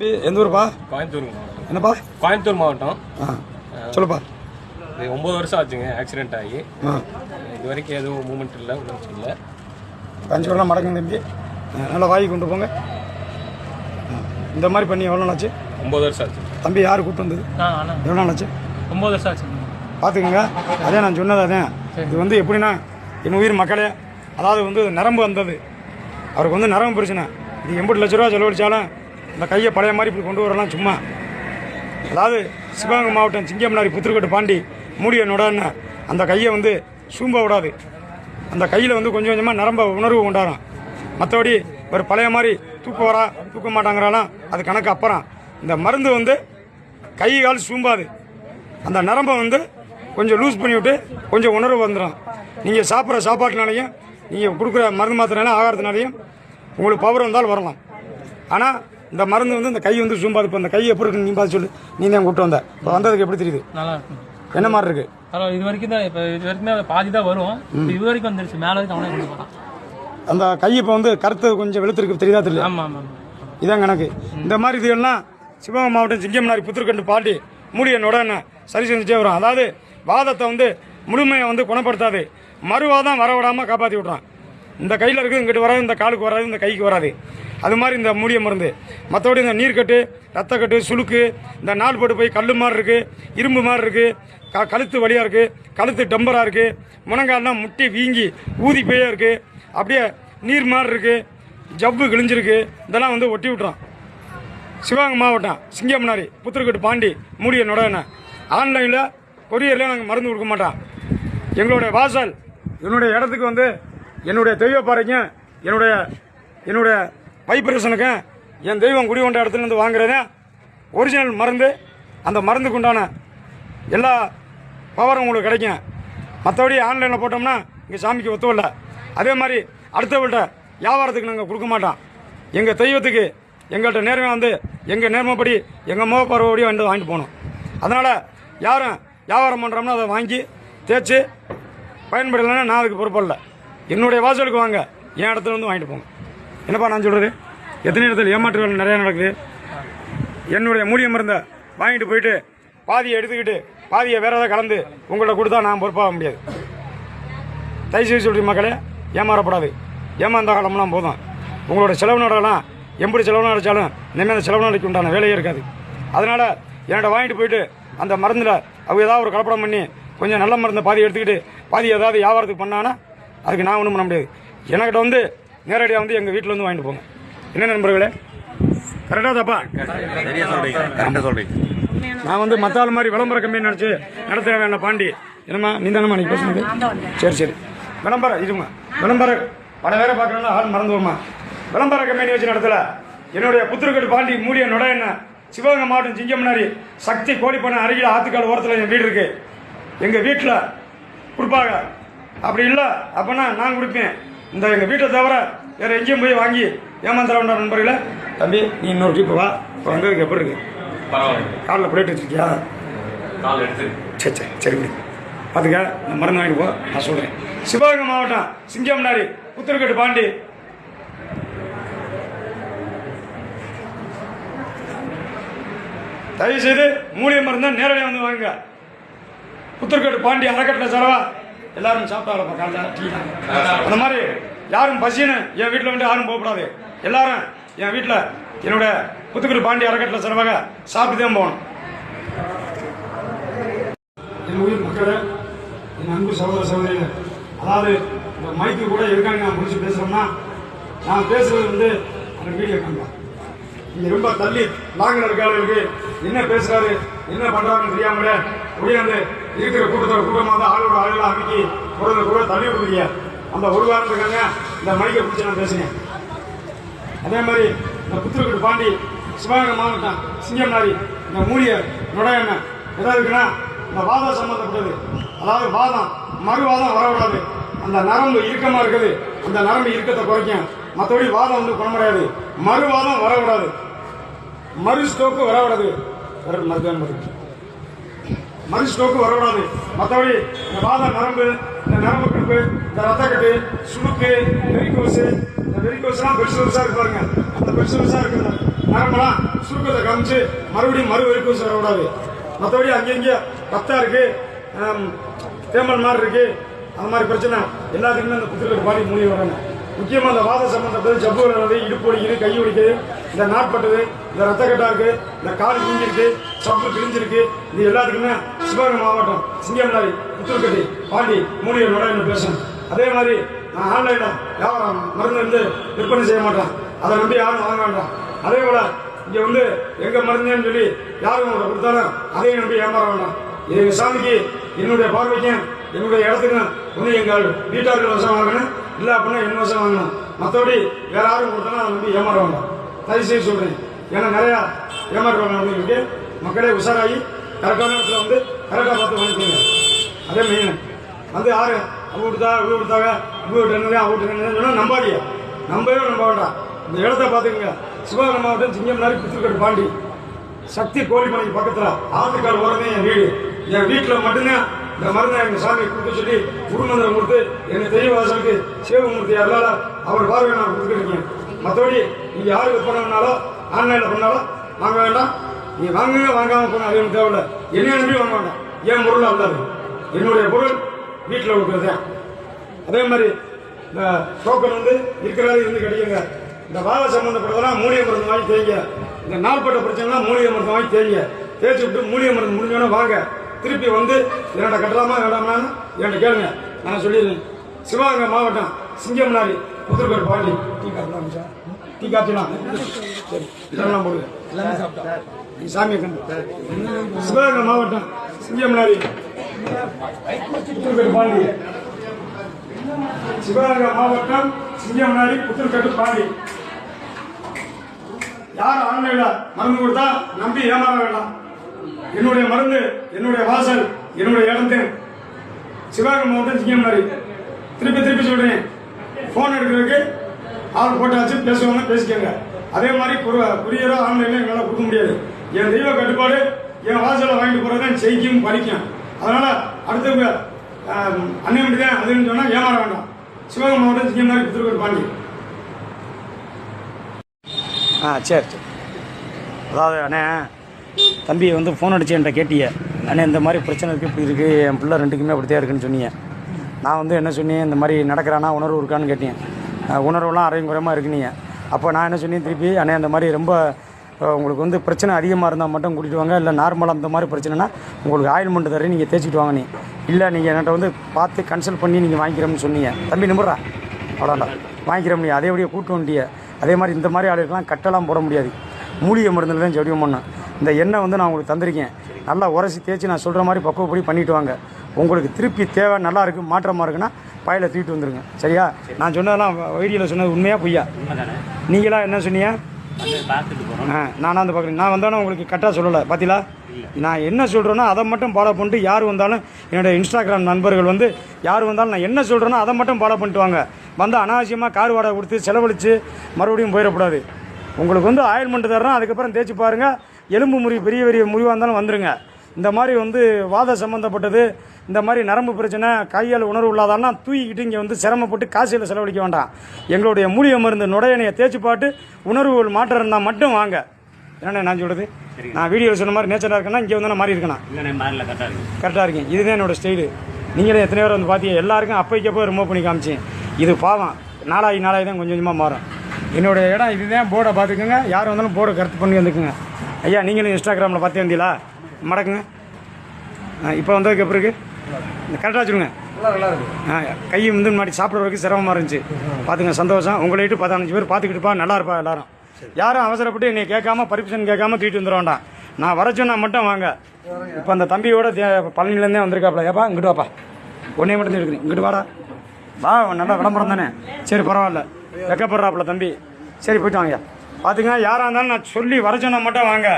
எந்த ஊருப்பா? கோயம்புத்தூர். மாவட்டம் என்னப்பா? கோயம்புத்தூர் மாவட்டம். சொல்லுப்பா. இது ஒம்பது வருஷம் ஆச்சுங்க ஆக்சிடென்ட் ஆகி. ஆ. இது வரைக்கும் எதுவும் மூமெண்ட் இல்லை ஒன்றும் இல்லை அஞ்சு வரலாம் மடக்குங்க தம்பி. நல்லா வாங்கி கொண்டு போங்க. இந்த மாதிரி பண்ணி எவ்வளோ நாள் ஆச்சு ஒம்பது வருஷம் ஆச்சு. தம்பி யார் கூப்பிட்டு வந்தது? எவ்வளோ நாள் ஆச்சு ஒம்பது வருஷம் ஆச்சு பார்த்துக்குங்க. அதே நான் சொன்னது அதே. இது வந்து எப்படின்னா என் உயிர் மக்களே அதாவது வந்து நரம்பு வந்தது. அவருக்கு வந்து நரம்பு பிரச்சனை. இது எண்பது லட்ச ரூபா செலவழிச்சாலும் இந்த கையை பழைய மாதிரி இப்படி கொண்டு வரலாம் சும்மா. அதாவது சிவகங்கை மாவட்டம் சிங்கம்னாரி புத்திருக்கட்டு பாண்டி மூடிய நொடான்னு அந்த கையை வந்து சூம்ப விடாது. அந்த கையில் வந்து கொஞ்சம் கொஞ்சமாக நரம்ப உணர்வு உண்டாகும் மற்றபடி ஒரு பழைய மாதிரி தூக்க வரா தூக்க மாட்டாங்கிறாலாம் அது கணக்கு அப்புறம். இந்த மருந்து வந்து கை கால் சூம்பாது. அந்த நரம்பை வந்து கொஞ்சம் லூஸ் பண்ணிவிட்டு கொஞ்சம் உணர்வு வந்துடும் நீங்கள் சாப்பிட்ற சாப்பாட்டினாலையும் நீங்கள் கொடுக்குற மருந்து மாத்திரனாலும் ஆகாரத்தினாலையும் உங்களுக்கு பவர் வந்தால் வரலாம். ஆனால் இந்த மருந்து வந்து இந்த கை வந்து சூம்பாது இப்போ இந்த கை எப்படி இருக்குன்னு நீ பார்த்து சொல்லு. நீ தான் கூப்பிட்டு வந்த. இப்போ வந்ததுக்கு எப்படி தெரியுது? நல்லா இருக்கும் என்ன மாதிரி இருக்கு? பரவாயில்ல இது வரைக்கும் தான் இப்போ இது வரைக்குமே பாதி தான் வரும். இது வரைக்கும் வந்துருச்சு. மேலே வரைக்கும் அவனே கொண்டு போகிறான் அந்த கை இப்போ வந்து கருத்து கொஞ்சம் வெளுத்திருக்கு தெரியுதா தெரியல? ஆமாம் ஆமாம் இதான் கணக்கு. இந்த மாதிரி இதுகள்லாம் சிவகங்கை மாவட்டம் சிங்கம்னாரி புத்திரக்கண்டு பாட்டி மூடிய நுடன சரி செஞ்சுட்டே வரும். அதாவது வாதத்தை வந்து முழுமையை வந்து குணப்படுத்தாது. மறுவாதம் வர விடாமல் காப்பாற்றி விட்றான் இந்த கையில் இருக்குது இங்கிட்டு வராது இந்த காலுக்கு வராது இந்த கைக்கு வராது. அது மாதிரி இந்த மூடிய மருந்து. மற்றபடி இந்த நீர்க்கட்டு ரத்தக்கட்டு சுளுக்கு இந்த நாள் போட்டு போய் கல் மாதிரி இருக்குது இரும்பு மாதிரி இருக்குது க கழுத்து வலியாக இருக்குது கழுத்து டம்பராக இருக்குது முனங்கால்லாம் முட்டி வீங்கி ஊதி போயே இருக்குது அப்படியே நீர் மாதிரி இருக்குது ஜவ்வு கிழிஞ்சிருக்கு இதெல்லாம் வந்து ஒட்டி விட்றோம் சிவகங்கை மாவட்டம் சிங்கம்னாரி புத்திரக்கட்டு பாண்டி மூடிய நுழையன ஆன்லைனில் கொரியரில் நாங்கள் மருந்து கொடுக்க மாட்டோம். எங்களுடைய வாசல் என்னுடைய இடத்துக்கு வந்து என்னுடைய தெய்வ பாறைக்கும் என்னுடைய என்னுடைய வைப்ரேஷனுக்கும் என் தெய்வம் குடி கொண்ட இடத்துல இருந்து வாங்குறதே ஒரிஜினல் மருந்து அந்த மருந்துக்கு உண்டான எல்லா பவரும் உங்களுக்கு கிடைக்கும். மற்றபடி ஆன்லைனில் போட்டோம்னா இங்கே சாமிக்கு ஒத்துவல்ல அதே மாதிரி அடுத்தவங்கள்ட்ட வியாபாரத்துக்கு நாங்கள் கொடுக்க மாட்டோம். எங்கள் தெய்வத்துக்கு எங்கள்கிட்ட நேர்மையாக வந்து எங்கள் நேர்மைப்படி எங்கள் முகப்பறவைப்படி வந்து வாங்கிட்டு போகணும். அதனால் யாரும் வியாபாரம் பண்ணுறோம்னா அதை வாங்கி தேய்ச்சி பயன்படலைன்னா நான் அதுக்கு பொறுப்படலை என்னுடைய வாசலுக்கு வாங்க. என் இடத்துல வந்து வாங்கிட்டு போங்க. என்னப்பா நான் சொல்கிறது எத்தனை இடத்துல ஏமாற்று வேலை நிறையா நடக்குது? என்னுடைய மூலிய மருந்தை வாங்கிட்டு போயிட்டு பாதியை எடுத்துக்கிட்டு பாதியை வேறு ஏதாவது கலந்து உங்கள்கிட்ட கொடுத்தா நான் பொறுப்பாக முடியாது. தயவுசெய்து சொல்கிற மக்களே ஏமாறப்படாது. ஏமாந்த காலம்லாம் போதும். உங்களோட செலவு நடக்கலாம் எப்படி செலவு நடச்சாலும் இனிமேல் அந்த செலவு நாளைக்கு உண்டான வேலையே இருக்காது. அதனால் என்னோட வாங்கிட்டு போயிட்டு அந்த மருந்தில் அவங்க ஏதாவது ஒரு கலப்படம் பண்ணி கொஞ்சம் நல்ல மருந்தை பாதி எடுத்துக்கிட்டு பாதி ஏதாவது வியாபாரத்துக்கு பண்ணானா அதுக்கு நான் ஒன்றும் பண்ண முடியாது. என்கிட்ட வந்து நேரடியாக வந்து எங்கள் வீட்டில் வந்து வாங்கிட்டு போங்க. என்ன நண்பர்களே? கரெக்டாக தப்பா? சரியா சொல்றீங்க. கரெக்டா சொல்றீங்க. நான் வந்து மற்ற ஆள் மாதிரி விளம்பர கம்பெனி நினச்சி நடத்த வேண்டாம் பாண்டி. என்னம்மா நீ தானம்மா நீ பேசுனது? சரி சரி. விளம்பரம் இதுமா விளம்பர பல பேரை பார்க்கணும்னா ஆள் மறந்துவோம்மா விளம்பர கம்பெனி வச்சு நடத்தல. என்னுடைய புத்திரக்கட்டு பாண்டி மூடிய நுட என்ன? சிவகங்கை மாவட்டம் சிங்கம்னாரி சக்தி கோழிப்பண்ணை அருகில் ஆத்துக்கால் ஓரத்தில் என் வீடு இருக்கு. எங்கள் வீட்டில் கொடுப்பாங்க அப்படி இல்லை அப்போனா நான் கொடுப்பேன். இந்த எங்கள் வீட்டை தவிர வேறு எங்கேயும் போய் வாங்கி ஏமாந்துட வேண்டாம் நண்பர்களே. தம்பி நீ இன்னொரு டீப்பு வா. இப்போ வந்ததுக்கு எப்படி இருக்கு? காலில் பிளேட் வச்சிருக்கியா? சரி சரி சரி விடு. பார்த்துக்க நான் மருந்து வாங்கிட்டு போ நான் சொல்கிறேன் சிவகங்கை மாவட்டம் சிங்கம்னாரி புத்திரக்கட்டு பாண்டி. தயவு செய்து மூலிகை மருந்தை நேரடியாக வந்து வாங்குங்க. புத்திரக்கட்டு பாண்டி அறக்கட்டில் செலவா எல்லாரும் சாப்பிட்டாங்களப்பா காலைல டீ அந்த மாதிரி யாரும் பசின்னு என் வீட்டில் வந்து யாரும் போகக்கூடாது. எல்லாரும் என் வீட்டில் என்னோட புத்துக்குடி பாண்டி அறக்கட்டில் செலவாக சாப்பிட்டு தான் போகணும். என் உயிர் மக்களே என் அன்பு சகோதர சகோதரிகள் அதாவது இந்த மைக்கு கூட இருக்காங்க நான் முடிச்சு பேசுகிறோம்னா நான் பேசுறது வந்து அந்த வீடியோ காண்பான் இங்க ரொம்ப தள்ளி லாங்கில் இருக்காளுக்கு என்ன பேசுகிறாரு என்ன பண்றாருன்னு தெரியாமலே ஒடியாந்து இருக்கிற கூட்டத்தோட கூட்டமாக வந்து ஆளோட ஆளுகளை அமைக்கி உடனே கூட தள்ளி விடுவீங்க அந்த ஒரு வாரம் இருக்காங்க இந்த மைக்கை பிடிச்சி நான் பேசுனேன். அதே மாதிரி இந்த புத்திரக்கட்டு பாண்டி சிவகங்கை மாவட்டம் சிங்கம்நாரி இந்த மூலிய நுழையண்ண எதாவது இருக்குன்னா இந்த வாதம் சம்மந்தப்பட்டது அதாவது வாதம் மறுவாதம் வரக்கூடாது. அந்த நரம்பு இறுக்கமாக இருக்குது. அந்த நரம்பு இறுக்கத்தை குறைக்கும். மற்றபடி வாதம் வந்து குணமடையாது மறுவாதம் வரக்கூடாது. மறு ஸ்டோக்கு வரக்கூடாது. வேற மருத்துவம் மனுஷ மறு வரக்கூடாது. மற்றபடி இந்த வாத நரம்பு இந்த நரம்பு கிழப்பு இந்த ரத்தக்கட்டு சுளுக்கு வெறிக்கோசு இந்த வெறிக்கோசுலாம் பெருசு பெருசாக இருக்கு பாருங்க. அந்த பெருசு பெருசாக இருக்கு நரம்பெல்லாம் சுருக்கத்தை காமிச்சு மறுபடியும் மறு வெறிக்கோசு வரக்கூடாது. மற்றபடி அங்கங்கே ரத்தம் இருக்கு தேமல் மாதிரி இருக்கு. அந்த மாதிரி பிரச்சனை எல்லாத்துக்குமே அந்த புத்திரக்கட்டு பாடி முடிவு வரணும் முக்கியமாக இந்த வாத சம்பந்தப்பட்டது ஜப்பு வளர்றது இடுப்பு ஒடிக்குது கை ஒடிக்குது இந்த நாட்பட்டது இந்த ரத்த கட்டா இருக்கு இந்த கால் வீங்கிருக்கு சப்பு கிழிஞ்சிருக்கு இது எல்லாத்துக்குமே சிவகங்கை மாவட்டம் சிங்கம்லாரி புத்தூர்கட்டி பாண்டி மூலிகை நுழைவு பேசுகிறேன் அதே மாதிரி நான் ஆன்லைனில் வியாபாரம் மருந்து வந்து விற்பனை செய்ய மாட்டேன். அதை நம்பி யாரும் வாங்க வேண்டாம். அதே போல இங்கே வந்து எங்கே மருந்துன்னு சொல்லி யாரும் உங்களுக்கு கொடுத்தாலும் அதையும் நம்பி ஏமாற வேண்டாம். இது சாமிக்கு என்னுடைய பார்வைக்கும் என்னுடைய இடத்துக்கும் ஒன்று எங்கள் வீட்டார்கள் வருஷம் வாங்கணும். இல்லை அப்படின்னா என்ன வருஷம் வாங்கணும். மற்றபடி வேற யாரும் கொடுத்தாலும் அதை நம்பி ஏமாற வேண்டாம். தயவு செய்து சொல்கிறேன் ஏன்னா நிறையா ஏமாற்றம் நடந்துருக்கு மக்களே உஷாராகி கரெக்டான இடத்துல வந்து கரெக்டாக பார்த்து வாங்கிக்கோங்க அதே மெயின் வந்து யாரு? அவங்க கொடுத்தா இவங்க கொடுத்தாங்க இவங்க விட்டு என்னது அவங்க விட்டு என்னது நம்பவே நம்ப வேண்டாம் இந்த இடத்த பார்த்துக்கங்க. சிவகங்கை மாவட்டம் சிங்கம்னாரி புத்துக்கட்டு பாண்டி. சக்தி கோழிமலைக்கு பக்கத்தில் ஆத்துக்கால் ஓரமே என் வீடு. என் வீட்டில் மட்டும்தான் இந்த மருந்தை எங்கள் சாமி கொடுத்து சொல்லி குருமந்திரம் கொடுத்து எங்கள் தெய்வவாசலுக்கு சிவமூர்த்தி அருளால அவர் பார்வையை நான் கொடுத்துருக்கேன் மற்றபடி நீங்கள் யாருக்கு விற்பனைனாலோ ஆன்லைனில் பண்ணாலும் வாங்க வேண்டாம். நீ வாங்குங்க வாங்காம போன அது எனக்கு தேவையில்ல. என்னைய நம்பி வாங்க வேண்டாம் என் பொருள் அல்லாது என்னுடைய பொருள் வீட்டில் இருக்கிறது அதே மாதிரி இந்த டோக்கன் வந்து இருக்கிறாரு இருந்து கிடைக்குங்க. இந்த வாழை சம்மந்தப்பட்டதெல்லாம் மூலிகை மருந்து வாங்கி தேய்ங்க. இந்த நாள்பட்ட பிரச்சனைலாம் மூலிகை மருந்து வாங்கி தேய்ங்க. தேய்ச்சி விட்டு மூலிகை மருந்து முடிஞ்சோடனே வாங்க. திருப்பி வந்து என்னோட கட்டலாமா வேண்டாமான்னு என்கிட்ட கேளுங்க. நான் சொல்லிடுறேன். சிவகங்கை மாவட்டம் சிங்கம்னாரி புத்தூர்கர் பாண்டி. டீ கட்டலாம் சார் டீ காப்பிலாம் இதெல்லாம் போடுங்க. சாமியை கண்டு சிவகங்கை மாவட்டம் சிங்கம்னாரி புத்தூர்கர் பாண்டி. சிவகங்கை மாவட்டம் சிங்கம்னாடி புத்தூர்கட்டு பாண்டி. யார் ஆன்லைன்ல மருந்து கொடுத்தா நம்பி ஏமாற வேண்டாம் என்னுடைய மருந்து என்னுடைய வாசல் என்னுடைய இடத்தேன் சிவகங்கை மாவட்டம் சிங்கம்னாடி திருப்பி திருப்பி சொல்றேன். போன் எடுக்கிறதுக்கு ஆள் போட்டாச்சு பேசுவாங்க பேசிக்கோங்க. அதே மாதிரி குரியரோ ஆன்லைன்ல எங்களால் கொடுக்க முடியாது. என் தெய்வ கட்டுப்பாடு என் வாசலை வாங்கிட்டு போறது தான் செய்யும் பலிக்கும். அதனால அடுத்த அன்னை தான் அதுன்னு சொன்னா ஏமாற வேண்டாம். சிவகங்கை மாவட்டம் சிங்கம்னாடி புத்தூர்கட்டு பாண்டி. ஆ சரி சரி. அதாவது அண்ணே தம்பி வந்து ஃபோன் அடிச்சு என்கிட்ட கேட்டிய. அண்ணே இந்த மாதிரி பிரச்சனை இருக்குது இப்படி இருக்குது என் பிள்ளை ரெண்டுக்குமே அப்படித்தான் இருக்குன்னு சொன்னீங்க. நான் வந்து என்ன சொன்னேன் இந்த மாதிரி நடக்கிறானா உணர்வு இருக்கான்னு கேட்டேன். உணர்வுலாம் அரையும் குறையமாக இருக்குனீங்க அப்போ நான் என்ன சொன்னேன் திருப்பி அண்ணே அந்த மாதிரி ரொம்ப உங்களுக்கு வந்து பிரச்சனை அதிகமாக இருந்தால் மட்டும் கூட்டிகிட்டு வாங்க. இல்லை நார்மலாக அந்த மாதிரி பிரச்சனைனா உங்களுக்கு ஆயில்மெண்ட் தரேன் நீங்கள் தேய்ச்சிட்டு வாங்க நீ. இல்லை நீங்கள் என்கிட்ட வந்து பார்த்து கன்சல்ட் பண்ணி நீங்கள் வாங்கிக்கிறோம்னு சொன்னீங்க. தம்பி நிமிட்றா அவ்வளோடா வாங்கிக்கிறோம் நீ. அதே அப்படியே கூட்டு வண்டிய. அதே மாதிரி இந்த மாதிரி ஆளுக்கெல்லாம் கட்டெல்லாம் போட முடியாது. மூலிகை மருந்தில் தான் ஜடியம் பண்ணேன் இந்த எண்ணெய் வந்து நான் உங்களுக்கு தந்திருக்கேன். நல்லா உரசி தேய்ச்சி நான் சொல்கிற மாதிரி பக்குவப்படி பண்ணிட்டு வாங்க. உங்களுக்கு திருப்பி தேவை நல்லா இருக்குது மாற்றமாக இருக்குன்னா பையில தூக்கிட்டு வந்துருங்க. சரியா? நான் சொன்னதெல்லாம் வீடியோவில் சொன்னது உண்மையா பொய்யா? நீங்களா என்ன சொன்னீங்க? ஆ நான் வந்து பார்க்குறேன். நான் வந்தாலும் உங்களுக்கு கரெக்டாக சொல்லலை. பார்த்தீங்களா நான் என்ன சொல்கிறேனோ அதை மட்டும் ஃபாலோ பண்ணிட்டு யார் வந்தாலும் என்னோட இன்ஸ்டாகிராம் நண்பர்கள் வந்து யார் வந்தாலும் நான் என்ன சொல்கிறேனோ அதை மட்டும் ஃபாலோ பண்ணிட்டு வாங்க. வந்து அனாவசியமாக கார் வாடகை கொடுத்து செலவழித்து மறுபடியும் போயிடக்கூடாது. உங்களுக்கு வந்து ஆயில்மெண்ட் தர்றோம் அதுக்கப்புறம் தேய்ச்சி பாருங்கள் எலும்பு முறிவு பெரிய பெரிய முறிவாக இருந்தாலும் வந்துருங்க. இந்த மாதிரி வந்து வாத சம்மந்தப்பட்டது இந்த மாதிரி நரம்பு பிரச்சனை கையால் உணர்வு இல்லாதாலாம் தூக்கிக்கிட்டு இங்கே வந்து சிரமப்பட்டு காசில் செலவழிக்க வேண்டாம். எங்களுடைய மூலிகை மருந்து நுடையணையை தேய்ச்சி பாட்டு உணர்வுகள் மாற்றம் இருந்தால் மட்டும் வாங்க. என்னண்ணே நான் சொல்கிறது நான் வீடியோவில் சொன்ன மாதிரி நேச்சராக இருக்கேன்னா இங்கே வந்து நான் மாறி மாறல கரெக்டாக இருக்கு. கரெக்டாக இருக்கேன் இதுதான் என்னோட ஸ்டைலு நீங்களே எத்தனை பேர் வந்து பார்த்தீங்க எல்லாருக்கும் அப்பைக்கு அப்போ ரிமூவ் பண்ணி காமிச்சேன் இது பாவம். நாளாகி நாளாகி தான் கொஞ்சம் கொஞ்சமாக மாறும். என்னோட இடம் இதுதான் போர்டை பார்த்துக்கோங்க. யார் வந்தாலும் போர்டை கருத்து பண்ணி வந்துக்குங்க. ஐயா நீங்களும் இன்ஸ்டாகிராமில் பார்த்து வந்தீங்களா? மடக்குங்க. இப்போ வந்ததுக்கு பிறகு இருக்கு. கரெக்டாக வச்சுருங்க ஆ கை வந்து முன்னாடி சாப்பிட்ற வரைக்கும் சிரமமாக இருந்துச்சு. பார்த்துங்க சந்தோஷம். உங்களை பதினஞ்சு பேர் பார்த்துக்கிட்டுப்பா நல்லா இருப்பா எல்லாரும். யாரும் அவசரப்பட்டு என்னை கேட்காம பர்மிஷன் கேட்காம தூக்கிட்டு வந்துட வேண்டாம். நான் வர சொன்னா மட்டும் வாங்க. இப்போ அந்த தம்பியோட தே- பழனிலேருந்தே வந்திருக்காப்ல ஏப்பா இங்கிட்டு வாப்பா. ஒன்றே மட்டும் தான் எடுக்கிறேன் இங்கிட்டு வாடா. வா நல்லா விளம்பரம் தானே. சரி பரவாயில்ல. வெக்கப்படுறாப்புல தம்பி. சரி போயிட்டு வாங்கய்யா. பார்த்துங்க யாராக இருந்தாலும் நான் சொல்லி வர சொன்னால் மட்டும் வாங்க.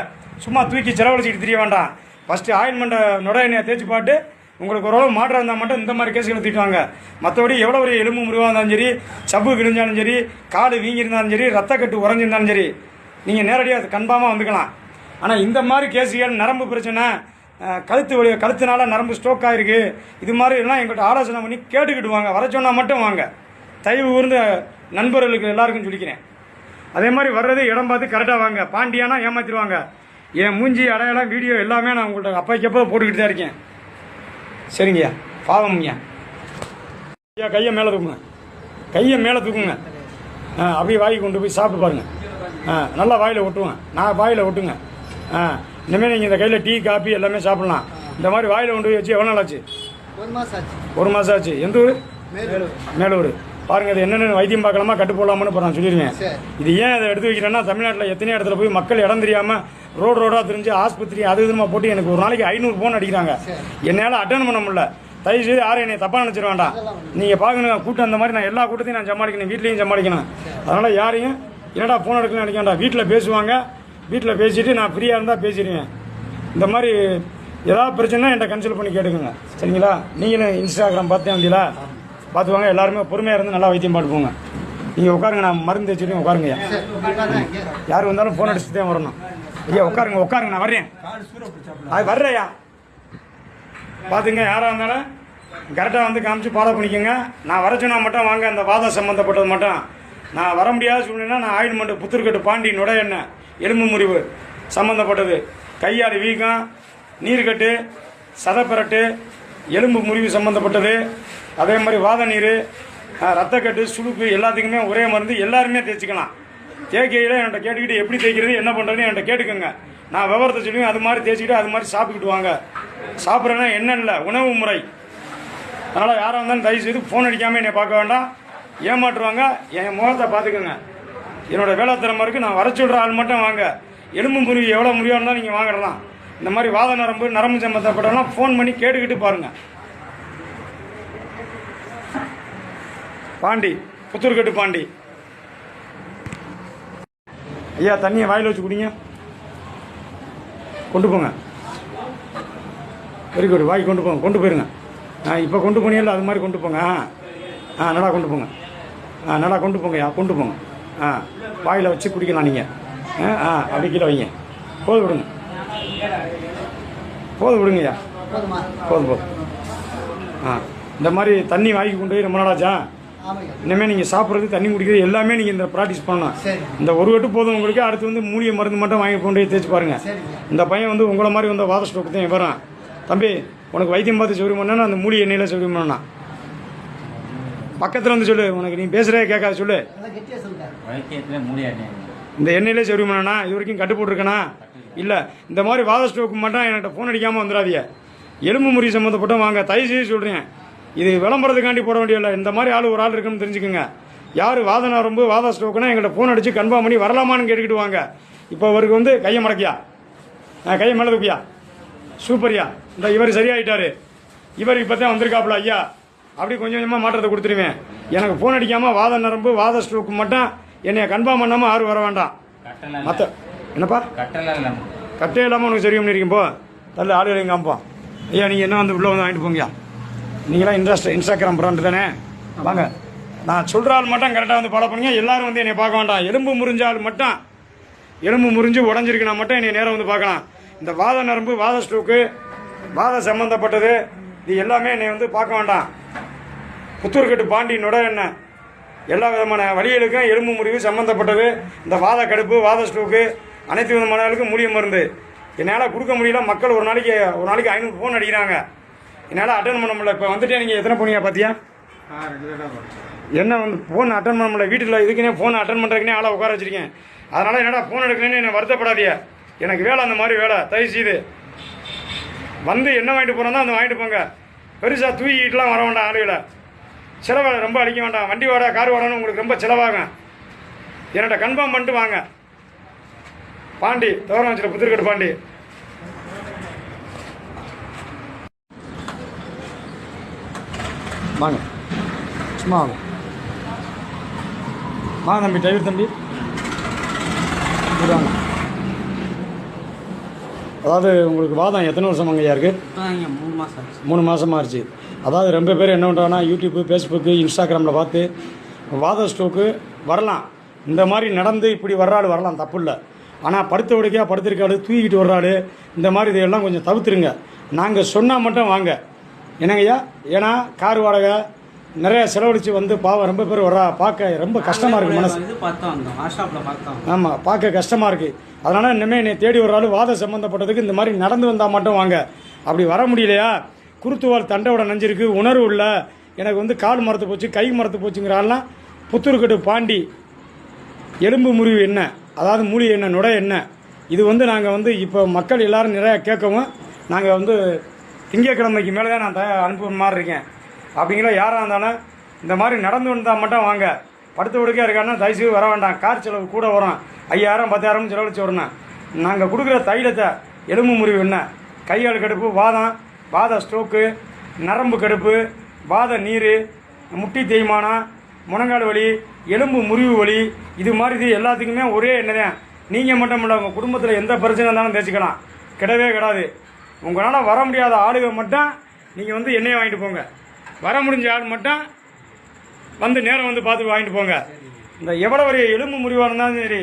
சும்மா தூக்கி செலவழிச்சிட்டு தெரிய வேண்டாம். ஃபஸ்ட்டு ஆயின்மெண்ட்டை நுட எண்ணெயை தேய்ச்சி பாட்டு உங்களுக்கு ஒரு அளவு மாற்றம் இருந்தால் மட்டும் இந்த மாதிரி கேஸுகளை தூக்கிட்டு மற்றபடி எவ்வளோ ஒரு எலும்பு முறிவாக இருந்தாலும் சரி சப்பு கிழிஞ்சாலும் சரி காடு வீங்கியிருந்தாலும் சரி ரத்தக்கட்டு உறைஞ்சிருந்தாலும் சரி நீங்கள் நேரடியாக கன்ஃபார்மாக வந்துக்கலாம். ஆனால் இந்த மாதிரி கேஸுகள் நரம்பு பிரச்சனை கழுத்து வழி கழுத்துனால நரம்பு ஸ்ட்ரோக் ஆகிருக்கு இது மாதிரி எல்லாம் எங்கள்கிட்ட ஆலோசனை பண்ணி கேட்டுக்கிட்டு வாங்க. வர சொன்னால் மட்டும் வாங்க. தயவு கூர்ந்து நண்பர்களுக்கு எல்லாருக்கும் சொல்லிக்கிறேன். அதே மாதிரி வர்றது இடம் பார்த்து கரெக்டாக வாங்க. பாண்டியானா ஏமாத்திடுவாங்க. என் மூஞ்சி அடையாளம் வீடியோ எல்லாமே நான் உங்கள்கிட்ட அப்பைக்கப்போ போட்டுக்கிட்டு தான் இருக்கேன். சரிங்கய்யா. பாவம்யா ஐயா. கையை மேலே தூக்குங்க. கையை மேலே தூக்குங்க. ஆ அப்படியே வாய் கொண்டு போய் சாப்பிட்டு பாருங்க. ஆ நல்லா வாயில் ஒட்டுவேன். நான் வாயில் ஒட்டுங்க. ஆ இனிமேல் நீங்கள் இந்த கையில் டீ காபி எல்லாமே சாப்பிட்லாம். இந்த மாதிரி வாயில் கொண்டு போய் வச்சு எவ்வளோ நாள் ஆச்சு? ஒரு மாசம் ஆச்சு. ஒரு மாதம் ஆச்சு. எந்த ஊர்? மேலூர். மேலூர். பாருங்க இது என்னென்ன வைத்தியம் பார்க்கலாமா கட்டு போடலாமான்னு நான் சொல்லிடுவேன் சரி. இது ஏன் அதை எடுத்து வைக்கிறேன்னா தமிழ்நாட்டில் எத்தனை இடத்துல போய் மக்கள் இடம் தெரியாமல் ரோடு ரோடாக தெரிஞ்சு ஆஸ்பத்திரி அது இதுமா போட்டு எனக்கு ஒரு நாளைக்கு ஐநூறு ஃபோன் அடிக்கிறாங்க. என்னால் அட்டன் பண்ண முடியல. தயவு செய்து யாரும் என்னை தப்பாக நினச்சிட வேண்டாம். நீங்கள் பார்க்கணும் கூட்டம் அந்த மாதிரி நான் எல்லா கூட்டத்தையும் நான் சமாளிக்கணும் வீட்லேயும் சமாளிக்கணும். அதனால் யாரையும் என்னடா ஃபோன் எடுக்கணும்னு நினைக்க வேண்டாம். வீட்டில் பேசுவாங்க. வீட்டில் பேசிட்டு நான் ஃப்ரீயாக இருந்தால் பேசிடுவேன். இந்த மாதிரி ஏதாவது பிரச்சனை என்கிட்ட கன்சல்ட் பண்ணி கேட்டுக்கோங்க. சரிங்களா? நீங்களும் இன்ஸ்டாகிராம் பார்த்தேன் வந்தீங்களா? பார்த்துவாங்க எல்லாருமே பொறுமையாக இருந்து நல்லா வைத்தியம் பார்த்து போங்க நீங்கள் உட்காருங்க நான் மருந்து வச்சுட்டு உட்காருங்க யார் வந்தாலும் ஃபோன் அடிச்சுட்டு தான் வரணும். ஐயா உட்காருங்க உட்காருங்க நான் வர்றேன். அது வர்றேயா பார்த்துங்க யாராக இருந்தாலும் கரெக்டாக வந்து காமிச்சு ஃபாலோ பண்ணிக்கோங்க. நான் வர சொன்னால் மட்டும் வாங்க அந்த வாதம் சம்மந்தப்பட்டது மட்டும். நான் வர முடியாத சூழ்நிலை நான் ஆயில்மெண்ட் புத்தூர்கட்டு பாண்டி என்ன எண்ணெய் எலும்பு முறிவு சம்மந்தப்பட்டது கையாடு வீக்கம் நீர்க்கட்டு சதப்பிரட்டு எலும்பு முறிவு சம்மந்தப்பட்டது அதே மாதிரி வாத நீர் ரத்தக்கட்டு சுளுக்கு எல்லாத்துக்குமே ஒரே மருந்து. எல்லாருமே தேய்ச்சிக்கலாம். தேய்க்கையில் என்கிட்ட கேட்டுக்கிட்டு எப்படி தேய்க்கிறது என்ன பண்ணுறதுன்னு என்கிட்ட கேட்டுக்கோங்க. நான் விவரத்தை சொல்லுவேன். அது மாதிரி தேய்ச்சிக்கிட்டு அது மாதிரி சாப்பிட்டுக்கிட்டு வாங்க. சாப்பிட்றேன்னா என்னென்ன இல்லை உணவு முறை. அதனால் யாராக இருந்தாலும் தயவு செய்து ஃபோன் அடிக்காமல் என்னை பார்க்க வேண்டாம். ஏமாற்றுவாங்க. என் முகத்தை பார்த்துக்கோங்க. என்னோட வேலை திறமை இருக்குது நான் வர சொல்கிற ஆள் மட்டும் வாங்க. எலும்பு முறிவு எவ்வளோ முடியும் இருந்தால் நீங்கள் வாங்கிடலாம் இந்த மாதிரி வாத நரம்பு நரம்பு சம்மந்தப்பட்டவெல்லாம் ஃபோன் பண்ணி கேட்டுக்கிட்டு பாருங்கள் பாண்டி புத்தூர்கட்டு பாண்டி. ஐயா தண்ணியை வாயில் வச்சு குடிங்க. கொண்டு போங்க. வெரி குட் வாங்கி கொண்டு போங்க. கொண்டு போயிருங்க. ஆ இப்போ கொண்டு போனீங்கல்ல அது மாதிரி கொண்டு போங்க. ஆ ஆ நல்லா கொண்டு போங்க. ஆ நல்லா கொண்டு போங்கய்யா கொண்டு போங்க. ஆ வாயில் வச்சு குடிக்கலாம் நீங்கள் ஆ ஆ அப்படி கீழே வைங்க. போது விடுங்க. போது விடுங்கய்யா போதுமா? போதும் போதும். ஆ இந்த மாதிரி தண்ணி வாங்கி கொண்டு போய் ரொம்ப நாளாச்சா இனிமேல் நீங்கள் சாப்பிட்றது தண்ணி குடிக்கிறது எல்லாமே நீங்கள் இந்த ப்ராக்டிஸ் பண்ணணும். சரி. இந்த ஒரு கட்டு போதும் உங்களுக்கு அடுத்து வந்து மூலிகை மருந்து மட்டும் வாங்கி கொண்டு போய் தேய்ச்சி பாருங்க. சரிங்க இந்த பையன் வந்து உங்களை மாதிரி வந்து வாத ஸ்ட்ரோக் தான் வரான் தம்பி உனக்கு வைத்தியம் பார்த்து சொல்லி பண்ணா அந்த மூலிகை எண்ணெயில் பண்ணா பக்கத்தில் வந்து சொல்லு உனக்கு நீ பேசுகிறே கேட்காத சொல்லு. நல்லா கெட்டியா சொல்லுங்க வைத்தியத்தில் முடியாது இந்த எண்ணெயிலே சரி பண்ணா இது வரைக்கும் கட்டு போட்டிருக்கனா? இல்லை இந்த மாதிரி வாத ஸ்ட்ரோக்கு மட்டும் என்கிட்ட ஃபோன் அடிக்காமல் வந்துடாதீங்க. எலும்பு முறி சம்மந்தப்பட்ட வாங்க தயவு செய்து சொல்கிறேன் இது விளம்பரத்துக்காண்டி போட வேண்டியதில்லை. இந்த மாதிரி ஆள் ஒரு ஆள் இருக்குன்னு தெரிஞ்சுக்கோங்க. யார் வாத நரம்பு வாத ஸ்ட்ரோக்குனா எங்கள்கிட்ட ஃபோன் அடித்து கன்ஃபார்ம் பண்ணி வரலாமான்னு கேட்டுக்கிட்டு வாங்க. இப்போ அவருக்கு வந்து கையை மடக்கியா? ஆ, கையை மேலே தூக்கியா? சூப்பர்யா. இந்த இவர் சரியாயிட்டாரு. இவர் இப்போ தான் வந்திருக்காப்புல ஐயா. அப்படி கொஞ்சம் கொஞ்சமாக மாற்றத்தை கொடுத்துருவேன் எனக்கு ஃபோன் அடிக்காமல் வாத நரம்பு வாத ஸ்ட்ரோக்கு மட்டும் என்னைய கன்ஃபார்ம் பண்ணாமல் யாரும் வர வேண்டாம். மற்ற என்னப்பா? கட்டே இல்லாமல் உனக்கு சரி பண்ணியிருக்கேன் போ. தள்ள ஆளுகளையும் காமிப்போம். ஐயா நீங்கள் என்ன வந்து உள்ளே வந்து வாங்கிட்டு போங்கய்யா? நீங்களாம் இன்ட்ரெஸ்ட் இன்ஸ்டாகிராம் பிராண்டு தானே? வாங்க. நான் சொல்கிற ஆள் மட்டும் கரெக்டாக வந்து ஃபாலோ பண்ணுங்க. எல்லாரும் வந்து என்னை பார்க்க வேண்டாம். எலும்பு முறிஞ்ச ஆள் மட்டும் எலும்பு முறிஞ்சு உடஞ்சிருக்குனா மட்டும் என்னை நேரம் வந்து பார்க்கலாம். இந்த வாத நரம்பு வாத ஸ்ட்ரோக்கு வாத சம்மந்தப்பட்டது இது எல்லாமே என்னை வந்து பார்க்க வேண்டாம். புத்தூர்கட்டு பாண்டியனோட என்ன? எல்லா விதமான வழிகளுக்கும் எலும்பு முறிவு சம்மந்தப்பட்டது இந்த வாத கடுப்பு வாத ஸ்ட்ரோக்கு அனைத்து விதமான ஆளுக்கும் மருந்து. என்னால் கொடுக்க முடியல. மக்கள் ஒரு நாளைக்கு ஒரு நாளைக்கு ஐநூறு ஃபோன் அடிக்கிறாங்க. என்னால் அட்டன் பண்ண முடியல. இப்போ வந்துட்டு நீங்கள் எத்தனை போனீங்க பார்த்தியா என்ன வந்து ஃபோன் அட்டன் பண்ண முடியல. வீட்டில் இதுக்குன்னே ஃபோன் அட்டன் பண்ணுறதுக்குனே ஆளை உட்கார வச்சிருக்கேன். அதனால் என்னடா ஃபோன் எடுக்கலன்னு என்னை வருத்தப்படாதீங்க. எனக்கு வேலை அந்த மாதிரி வேலை. தயவு செய்து. வந்து என்ன வாங்கிட்டு போகிறோம் அந்த வாங்கிட்டு போங்க. பெருசாக தூக்கிட்டுலாம் வர வேண்டாம் ஆளுகளை. செலவை ரொம்ப அடிக்க வேண்டாம். வண்டி வாடகை கார் வாடகைன்னு உங்களுக்கு ரொம்ப செலவாகும். என்னட்ட கன்ஃபார்ம் பண்ணிட்டு வாங்க. பாண்டி தவறம் வச்சுல புத்திரக்கட்டு பாண்டி. வாங்க. சும்மா வாங்க. வாங்க தம்பி டிரைவர் தம்பி. வாங்க அதாவது உங்களுக்கு வாதம் எத்தனை வருஷம் ஐயா இருக்குது மூணு ஆச்சு. மூணு மாதமாக ஆச்சு. அதாவது ரொம்ப பேர் என்ன பண்ணுறாங்கன்னா யூடியூப்பு ஃபேஸ்புக்கு இன்ஸ்டாகிராமில் பார்த்து வாத ஸ்ட்ரோக்கு வரலாம். இந்த மாதிரி நடந்து இப்படி வர்றாள் வரலாம் தப்பு இல்லை ஆனால் படுத்த உடைக்கையாக படுத்திருக்காடு தூக்கிட்டு வர்றாடு இந்த மாதிரி இதையெல்லாம் கொஞ்சம் தவிர்த்துருங்க. நாங்கள் சொன்னால் மட்டும் வாங்க. என்னங்கய்யா? ஏன்னா கார் வாடகை நிறைய செலவழித்து வந்து பாவம் ரொம்ப பேர் வரா பார்க்க ரொம்ப கஷ்டமாக இருக்குது மனசு. பார்த்தோம் ஆமாம் பார்க்க கஷ்டமாக இருக்குது அதனால் இனிமேல் என்னை தேடி ஒரு ஆள் வாதம் சம்மந்தப்பட்டதுக்கு இந்த மாதிரி நடந்து வந்தால் மட்டும் வாங்க. அப்படி வர முடியலையா? குருத்துவால் தண்டையோட நஞ்சிருக்கு. உணர்வு இல்லை. எனக்கு வந்து கால் மரத்து போச்சு கை மரத்து போச்சுங்கிற ஆள்லாம் புத்தூர்கட்டு பாண்டி எலும்பு முறிவு என்ன? அதாவது மூலிகை என்ன நுடை என்ன? இது வந்து நாங்கள் வந்து இப்போ மக்கள் எல்லாரும் நிறையா கேட்கவும் நாங்கள் வந்து திங்கக்கிழமைக்கு மேலே தான் நான் த அனுப்புற மாதிரி இருக்கேன். அப்படிங்கிற யாராக இருந்தாலும் இந்த மாதிரி நடந்து வந்தால் மட்டும் வாங்க. படுத்து விடுக்க இருக்காங்கன்னா தயவுசெய்து வர வேண்டாம். கார் செலவு கூட வரும். ஐயாயிரம் பத்தாயிரம் செலவழிச்சு வரணும் நாங்கள் கொடுக்குற தைலத்தை எலும்பு முறிவு என்ன? கையால் கடுப்பு வாதம் வாத ஸ்ட்ரோக்கு நரம்பு கடுப்பு வாத நீர் முட்டி தேய்மானம் முழங்கால் வலி எலும்பு முறிவு வலி இது மாதிரி இது எல்லாத்துக்குமே ஒரே எண்ணெய் தான் நீங்கள் மட்டும் இல்லை உங்கள் குடும்பத்தில் எந்த பிரச்சனை இருந்தாலும் தேய்ச்சிக்கலாம் கிடவே கிடாது. உங்களால் வர முடியாத ஆளுக மட்டும் நீங்கள் வந்து எண்ணெயை வாங்கிட்டு போங்க. வர முடிஞ்ச ஆள் மட்டும் வந்து நேரம் வந்து பார்த்து வாங்கிட்டு போங்க. இந்த எவ்வளோ ஒரு எலும்பு முறிவாக இருந்தாலும் சரி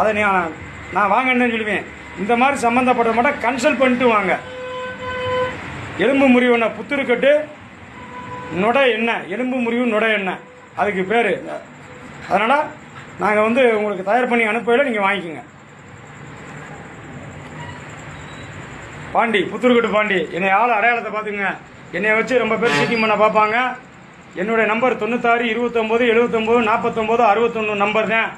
அதை நான் நான் வாங்கன்னு சொல்லுவேன். இந்த மாதிரி சம்மந்தப்பட்ட மட்டும் கன்சல்ட் பண்ணிட்டு வாங்க. எலும்பு முறிவுன புத்துருக்கட்டு நொடை எண்ணெய். எலும்பு முறிவு நொடை எண்ணெய். அதுக்கு பேர். அதனால் நாங்கள் வந்து உங்களுக்கு தயார் பண்ணி அனுப்பையில் நீங்கள் வாங்கிக்கோங்க. பாண்டி புத்தூர்கட்டு பாண்டி. என்னை ஆள் அடையாளத்தை பார்த்துங்க என்னை வச்சு ரொம்ப பேர் சீக்கிங் பண்ண பார்ப்பாங்க. என்னுடைய நம்பர் தொண்ணூத்தாறு இருபத்தொம்போது எழுபத்தொம்போது நாற்பத்தொம்போது அறுபத்தொன்று நம்பர் தான்.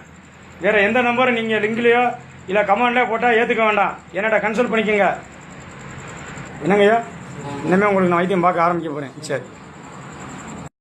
வேறு எந்த நம்பரும் நீங்கள் லிங்க்லேயோ இல்லை கமெண்ட்லேயோ போட்டால் ஏற்றுக்க வேண்டாம். என்னோட கன்சல்ட் பண்ணிக்கோங்க. என்னங்கய்யா? இனிமேல் உங்களுக்கு நான் வைத்தியம் பார்க்க ஆரம்பிக்க போகிறேன் சரி.